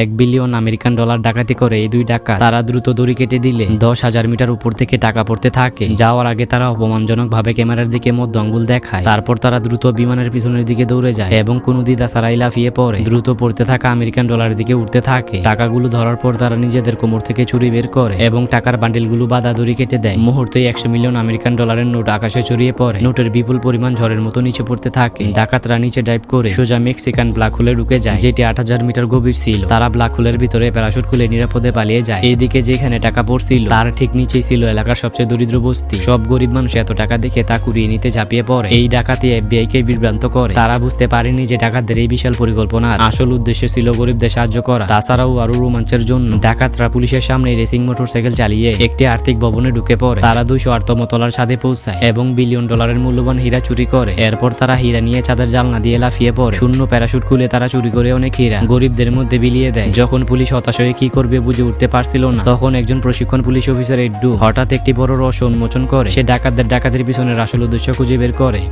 এক billion American dollar ডাকাতি করে এই দুই ডাকাত। তারা দ্রুত দড়ি কেটে দিলে দশ হাজার মিটার উপর থেকে টাকা পড়তে থাকে। যাওয়ার আগে তারা অপমানজনক ভাবে ক্যামেরার দিকে মধ্য আঙ্গুল দেখায়। তারপর তারা দ্রুত বিমানের পিছনের দিকে দৌড়ে যায় এবং কোনো দিদা ছাড়াই লাফিয়ে পড়ে। দ্রুত পড়তে থাকা আমেরিকান ডলারের দিকে উঠতে থাকে। টাকাগুলো ধরার পর তারা নিজেদের কোমর থেকে চুরি বের করে এবং টাকার বান্ডিলগুলো বাধা দড়ি কেটে দেয়। মুহূর্তেই একশো মিলিয়ন আমেরিকান ডলারের নোট আকাশে ছড়িয়ে পড়ে। নোটের বিপুল পরিমাণ ঝড়ের মতো নিচে পড়তে থাকে। ডাকাতরা নিচে ডাইভ করে সোজা মেক্সিকান ব্ল্যাক হোলে ঢুকে যায়, যেটি আট হাজার মিটার গভীর ছিল। তারা ব্ল্যাক হোলের ভিতরে প্যারাশুট খুলে নিরাপদে পালিয়ে যায়। এইদিকে যেখানে টাকা পড়ছিল, তার ঠিক নিচেই ছিল এলাকার সবচেয়ে দরিদ্র বস্তি। সব গরিব মানুষ এত টাকা দেখে তা কুড়িয়ে নিতে ঝাঁপিয়ে পড়ে। এই ডাকাতি এফবিআই কে বিভ্রান্ত করে। তারা বুঝতে পারেনি যে ডাকাতদের এই বিশাল পরিকল্পনা আসল উদ্দেশ্য ছিল গরিবদের সাহায্য করা, তাছাড়াও আরও রোমাঞ্চের জন্য। ডাকাতরা পুলিশের সামনে রেসিং মোটরসাইকেল চালিয়ে একটি আর্থিক ভবনে ঢুকে পড়ে। তারা দুইশো আটতম তলার ছাদে পৌঁছায় এবং বিলিয়ন ডলারের মূল্যবান হীরা চুরি করে। এরপর তারা হীরা নিয়ে ছাদের জালনা দিয়ে লাফিয়ে পড়ে। শূন্য প্যারাশুট খুলে তারা চুরি করে অনেক হীরা। গরিবদের মধ্যে বিলিয়ে দেয়। যখন পুলিশ হতাশ হয়ে কি করবে বুঝে উঠতে পারছিল না, তখন একজন প্রশিক্ষণ পুলিশ অফিসার এড্ডু হঠাৎ একটি বড় রহস্য উন্মোচন করে। সে ডাকাতদের ডাকাতির পিছনে আসল উদ্দেশ্য খুঁজে বের করে।